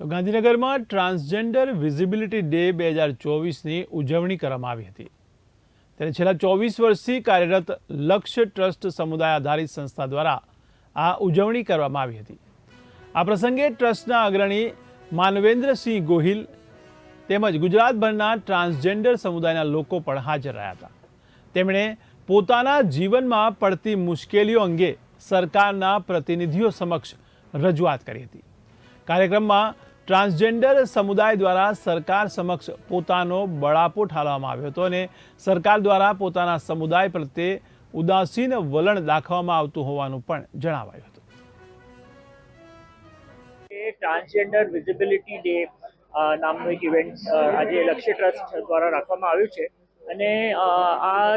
તો ગાંધીનગરમાં transgender visibility day બે હજાર ચોવીસની ઉજવણી કરવામાં આવી હતી. ત્યારે છેલ્લા ચોવીસ વર્ષથી કાર્યરત લક્ષ્ય ટ્રસ્ટ સમુદાય આધારિત સંસ્થા દ્વારા આ ઉજવણી કરવામાં આવી હતી. આ પ્રસંગે ટ્રસ્ટના અગ્રણી માનવેન્દ્રસિંહ ગોહિલ તેમજ ગુજરાતભરના ટ્રાન્સજેન્ડર સમુદાયના લોકો પણ હાજર રહ્યા હતા. તેમણે પોતાના જીવનમાં પડતી મુશ્કેલીઓ અંગે સરકારના પ્રતિનિધિઓ સમક્ષ રજૂઆત કરી હતી. કાર્યક્રમમાં ટ્રાન્સજેન્ડર સમુદાય દ્વારા સરકાર સમક્ષ પોતાનો બળાપો ઠાલવામાં આવ્યો હતો અને સરકાર દ્વારા પોતાના સમુદાય પ્રત્યે ઉદાસીન વલણ દાખવવામાં આવતું હોવાનું પણ જણાવાયું હતું. ટ્રાન્સજેન્ડર વિઝિબિલિટી ડે નામનું એક ઇવેન્ટ આજે લક્ષ્ય ટ્રસ્ટ દ્વારા રાખવામાં આવ્યું છે. અને આ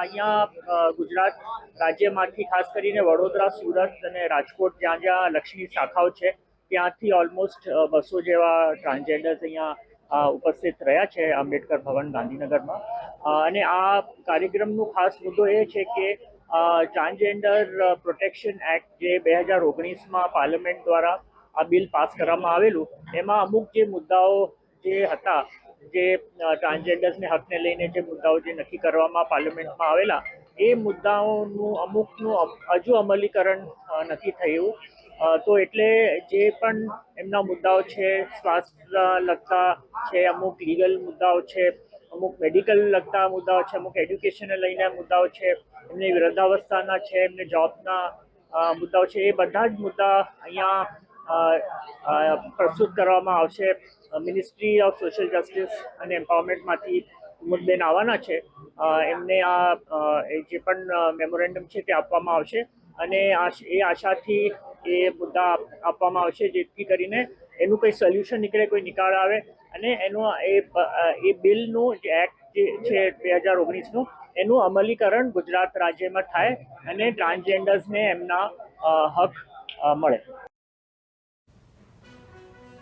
અહીંયા ગુજરાત રાજ્યમાંથી ખાસ કરીને વડોદરા, સુરત અને રાજકોટ, જ્યાં જ્યાં લક્ષ્યની શાખાઓ છે ત્યાંથી ઓલમોસ્ટ બસો જેવા ટ્રાન્સજેન્ડર્સ અહીંયા ઉપસ્થિત રહ્યા છે આંબેડકર ભવન ગાંધીનગરમાં. અને આ કાર્યક્રમનો ખાસ મુદ્દો એ છે કે ટ્રાન્સજેન્ડર પ્રોટેક્શન એક્ટ જે બે હજાર ઓગણીસમાં પાર્લામેન્ટ દ્વારા આ બિલ પાસ કરવામાં આવેલું, એમાં અમુક જે મુદ્દાઓ જે હતા, જે ટ્રાન્સજેન્ડર્સને હકને લઈને જે મુદ્દાઓ જે નક્કી કરવામાં પાર્લામેન્ટમાં આવેલા, એ મુદ્દાઓનું અમુકનું હજુ અમલીકરણ નથી થયું. તો એટલે જે પણ એમના મુદ્દાઓ છે, સ્વાસ્થ્ય લગતા છે, અમુક લીગલ મુદ્દાઓ છે, અમુક મેડિકલ લગતા મુદ્દાઓ છે, અમુક એડ્યુકેશનને લઈને મુદ્દાઓ છે, એમની વૃદ્ધાવસ્થાના છે, એમને જોબના મુદ્દાઓ છે, એ બધા જ મુદ્દા અહીંયા પ્રસ્તુત કરવામાં આવશે. મિનિસ્ટ્રી ઓફ સોશિયલ જસ્ટિસ અને એમ્પાવરમેન્ટમાંથી મુદ્દે આવવાના છે. એમને આ જે પણ મેમોરેન્ડમ છે તે આપવામાં આવશે. અને એ આશાથી એ મુદ્દા આપવામાં આવશે જેથી કરીને એનું કંઈ સોલ્યુશન નીકળે, કોઈ નિકાળ આવે. અને એનું એ એ બિલનું જે એક્ટ જે છે બે હજાર ઓગણીસનું, એનું અમલીકરણ ગુજરાત રાજ્યમાં થાય અને ટ્રાન્સજેન્ડર્સને એમના હક મળે.